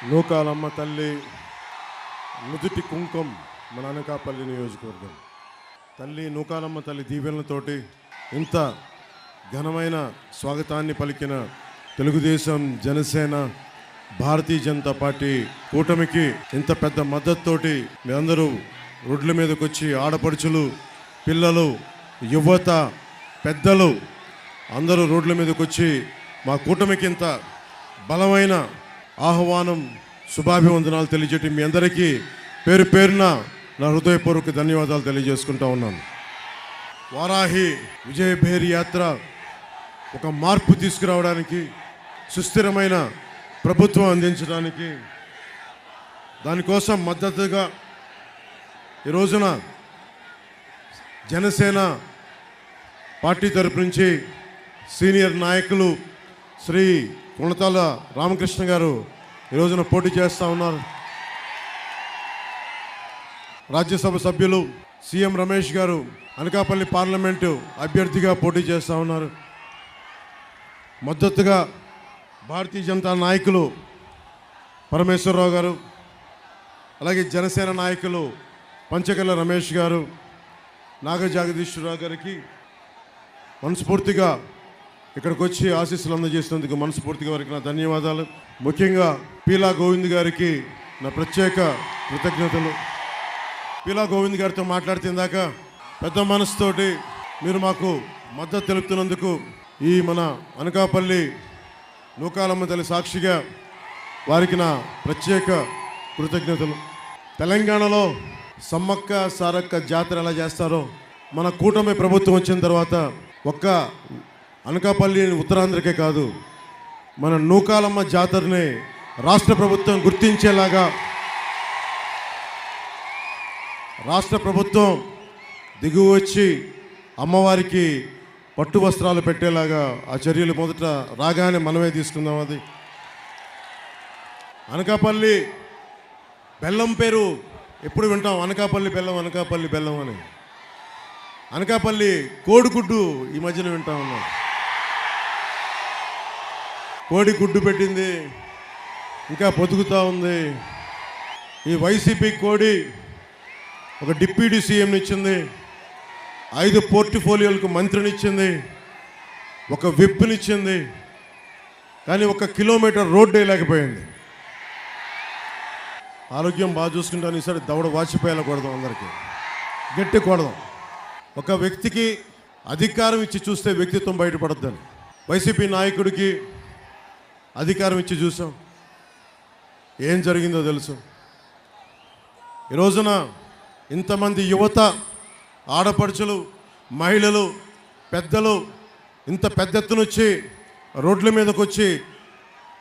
నూకాలమ్మ తల్లి నుదుటి కుంకుమ మన అనకాపల్లి నియోజకవర్గం. తల్లి నూకాలమ్మ తల్లి దీవెనలతోటి ఇంత ఘనమైన స్వాగతాన్ని పలికిన తెలుగుదేశం జనసేన భారతీయ జనతా పార్టీ కూటమికి ఇంత పెద్ద మద్దతుతోటి మీ అందరూ రోడ్ల మీదకి వచ్చి ఆడపడుచులు పిల్లలు యువత పెద్దలు అందరూ రోడ్ల మీదకి వచ్చి మా కూటమికి ఇంత బలమైన ఆహ్వానం శుభాభివందనాలు తెలియజేయటం మీ అందరికీ. పేరు పేరున నా హృదయపూర్వక ధన్యవాదాలు తెలియజేసుకుంటా ఉన్నాను. వారాహి విజయభేరి యాత్ర ఒక మార్పు తీసుకురావడానికి సుస్థిరమైన ప్రభుత్వం అందించడానికి దానికోసం మద్దతుగా ఈ రోజున జనసేన పార్టీ తరపు నుంచి సీనియర్ నాయకులు శ్రీ కుణతాల రామకృష్ణ గారు ఈ రోజున పోటీ చేస్తూ ఉన్నారు. రాజ్యసభ సభ్యులు సీఎం రమేష్ గారు అనకాపల్లి పార్లమెంటు అభ్యర్థిగా పోటీ చేస్తూ ఉన్నారు. మద్దతుగా భారతీయ జనతా నాయకులు పరమేశ్వరరావు గారు అలాగే జనసేన నాయకులు పంచకల్ల రమేష్ గారు నాగజాగదీశ్వరరావు గారికి మనస్ఫూర్తిగా ఇక్కడికి వచ్చి ఆశీస్సులు అందజేసినందుకు మనస్ఫూర్తిగా వారికి నా ధన్యవాదాలు. ముఖ్యంగా పీలా గోవింద్ గారికి నా ప్రత్యేక కృతజ్ఞతలు. పీలా గోవింద్ గారితో మాట్లాడుతుందాక పెద్ద మనసుతోటి మీరు మాకు మద్దతు తెలుపుతున్నందుకు ఈ మన అనకాపల్లి నూకాలమ్మ తల్లి సాక్షిగా వారికి నా ప్రత్యేక కృతజ్ఞతలు. తెలంగాణలో సమ్మక్క సారక్క జాతర ఎలా చేస్తారో మన కూటమి ప్రభుత్వం వచ్చిన తర్వాత ఒక్క అనకాపల్లి ఉత్తరాంధ్రకే కాదు మన నూకాలమ్మ జాతరని రాష్ట్ర ప్రభుత్వం గుర్తించేలాగా రాష్ట్ర ప్రభుత్వం దిగువ వచ్చి అమ్మవారికి పట్టు వస్త్రాలు పెట్టేలాగా ఆ చర్యలు మొదట రాగానే మనమే తీసుకుందాం అది. అనకాపల్లి బెల్లం పేరు ఎప్పుడు వింటాం అనకాపల్లి బెల్లం అనకాపల్లి బెల్లం అని. అనకాపల్లి కోడిగుడ్డు ఈ మధ్యన వింటా ఉన్నాం. కోడి గుడ్డు పెట్టింది. ఇంకా బతుకుతూ ఉంది. ఈ వైసీపీ కోడి ఒక డిప్యూటీ సీఎంని ఇచ్చింది. ఐదు పోర్ట్ఫోలియోలకు మంత్రినిచ్చింది ఒక విప్నిచ్చింది కానీ ఒక కిలోమీటర్ రోడ్డు వేయలేకపోయింది. ఆరోగ్యం బాగా చూసుకుంటాను. ఈసారి దవడ వాచిపోయేలా కొడదాం అందరికీ. గట్టి కొడదాం. ఒక వ్యక్తికి అధికారం ఇచ్చి చూస్తే వ్యక్తిత్వం బయటపడద్దని. వైసీపీ నాయకుడికి అధికారం ఇచ్చి చూసాం. ఏం జరిగిందో తెలుసు. ఈ రోజున ఇంతమంది యువత ఆడపడుచులు మహిళలు పెద్దలు ఇంత పెద్ద ఎత్తునొచ్చి రోడ్ల మీదకు వచ్చి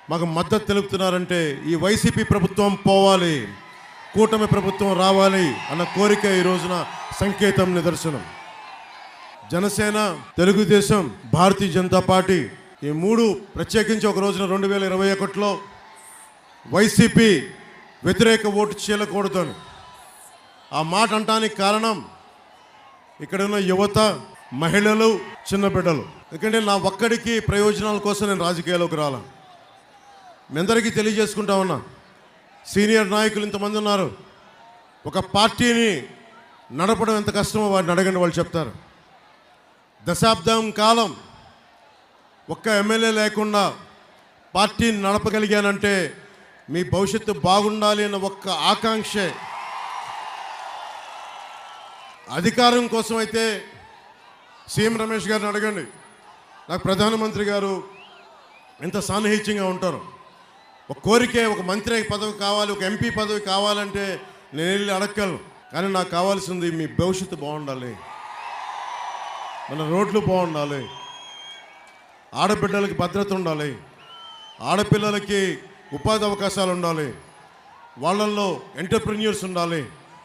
మాకు మద్దతు తెలుపుతున్నారంటే ఈ వైసీపీ ప్రభుత్వం పోవాలి కూటమి ప్రభుత్వం రావాలి అన్న కోరిక ఈ రోజున సంకేతం నిదర్శనం. జనసేన తెలుగుదేశం భారతీయ జనతా పార్టీ ఈ మూడు ప్రత్యేకించి ఒక రోజున రెండు వేల ఇరవై ఒకటిలో వైసీపీ వ్యతిరేక ఓటు చీలకూడదని. ఆ మాట అంటానికి కారణం ఇక్కడున్న యువత మహిళలు చిన్న బిడ్డలు. ఎందుకంటే నా ఒక్కడికి ప్రయోజనాల కోసం నేను రాజకీయాల్లోకి రాలా మీ అందరికీ తెలియజేసుకుంటా ఉన్నా సీనియర్ నాయకులు ఇంతమంది ఉన్నారు. ఒక పార్టీని నడపడం ఎంత కష్టమో వారిని అడగండి వాళ్ళు చెప్తారు. దశాబ్దం కాలం ఒక్క ఎమ్మెల్యే లేకుండా పార్టీని నడపగలిగానంటే మీ భవిష్యత్తు బాగుండాలి అన్న ఒక్క ఆకాంక్షే. అధికారం కోసం అయితే సీఎం రమేష్ గారిని అడగండి. నాకు ప్రధానమంత్రి గారు ఎంత సాన్నిహిత్యంగా ఉంటారు. ఒక కోరికే ఒక మంత్రి పదవి కావాలి ఒక ఎంపీ పదవి కావాలంటే నేను వెళ్ళి అడగలను. కానీ నాకు కావాల్సింది మీ భవిష్యత్తు బాగుండాలి. మన రోడ్లు బాగుండాలి. ఆడబిడ్డలకి భద్రత ఉండాలి. ఆడపిల్లలకి ఉపాధి అవకాశాలు ఉండాలి. వాళ్ళల్లో ఎంటర్ప్రెన్యూర్స్ ఉండాలి.